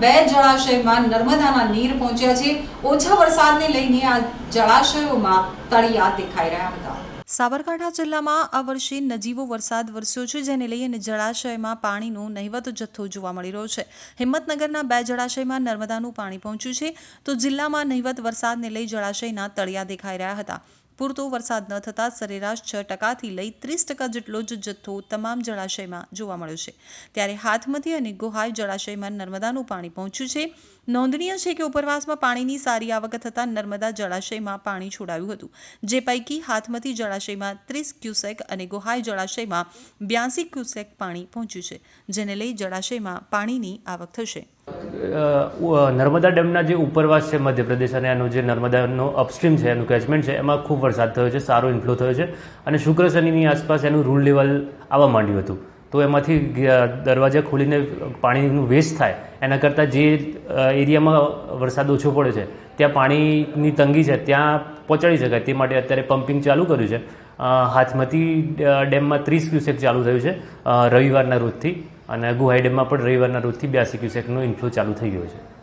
બે જળાશયમાં નર્મદાના નીર પહોંચ્યા છે. ઓછા વરસાદને લઈને આ જળાશયોમાં તળિયા દેખાઈ રહ્યા હતા. સાબરકાંઠા જિલ્લામાં આ વર્ષે નજીવો વરસાદ વરસ્યો છે, જેને લઈને જળાશયમાં પાણીનો નહિવત જથ્થો જોવા મળી રહ્યો છે. હિંમતનગરના બે જળાશયમાં નર્મદાનું પાણી પહોંચ્યું છે, તો જિલ્લામાં નહિવત વરસાદને લઈ જળાશયના તળિયા દેખાઈ રહ્યા હતા. પૂરતો વરસાદ ન થતાં સરેરાશ છ ટકાથી લઈ ત્રીસ ટકા જેટલો જ જથ્થો તમામ જળાશયમાં જોવા મળ્યો છે. ત્યારે હાથમતી અને ગોહાઈ જળાશયમાં નર્મદાનું પાણી પહોંચ્યું છે. નોંધનીય છે કે ઉપરવાસમાં પાણીની સારી આવક થતાં નર્મદા જળાશયમાં પાણી છોડાયું હતું, જે પૈકી હાથમતી જળાશયમાં ત્રીસ ક્યુસેક અને ગોહાઈ જળાશયમાં બ્યાસી ક્યુસેક પાણી પહોંચ્યું છે, જેને લઈ જળાશયમાં પાણીની આવક થશે. નર્મદા ડેમના જે ઉપરવાસ છે મધ્યપ્રદેશ અને આનો જે નર્મદાનો અપસ્ટ્રીમ છે, એનું કેચમેન્ટ છે, એમાં ખૂબ વરસાદ થયો છે, સારો ઇન્ફ્લો થયો છે અને શુક્ર શનિની આસપાસ એનું રૂલ લેવલ આવવા માંડ્યું હતું. તો એમાંથી દરવાજા ખોલીને પાણીનું વેસ્ટ થાય. એના કરતાં જે એરિયામાં વરસાદ ઓછો પડે છે, ત્યાં પાણીની તંગી છે, ત્યાં પહોંચાડી શકાય. તે માટે અત્યારે પમ્પિંગ ચાલુ કર્યું છે. હાથમતી ડેમમાં ત્રીસ ક્યુસેક ચાલુ થયું છે રવિવારના રોજથી. અને ગુહાઈ ડેમમાં પણ રવિવારના રોજથી બ્યાસી ક્યુસેકનો ઇન્ફ્લો ચાલુ થઈ ગયો છે.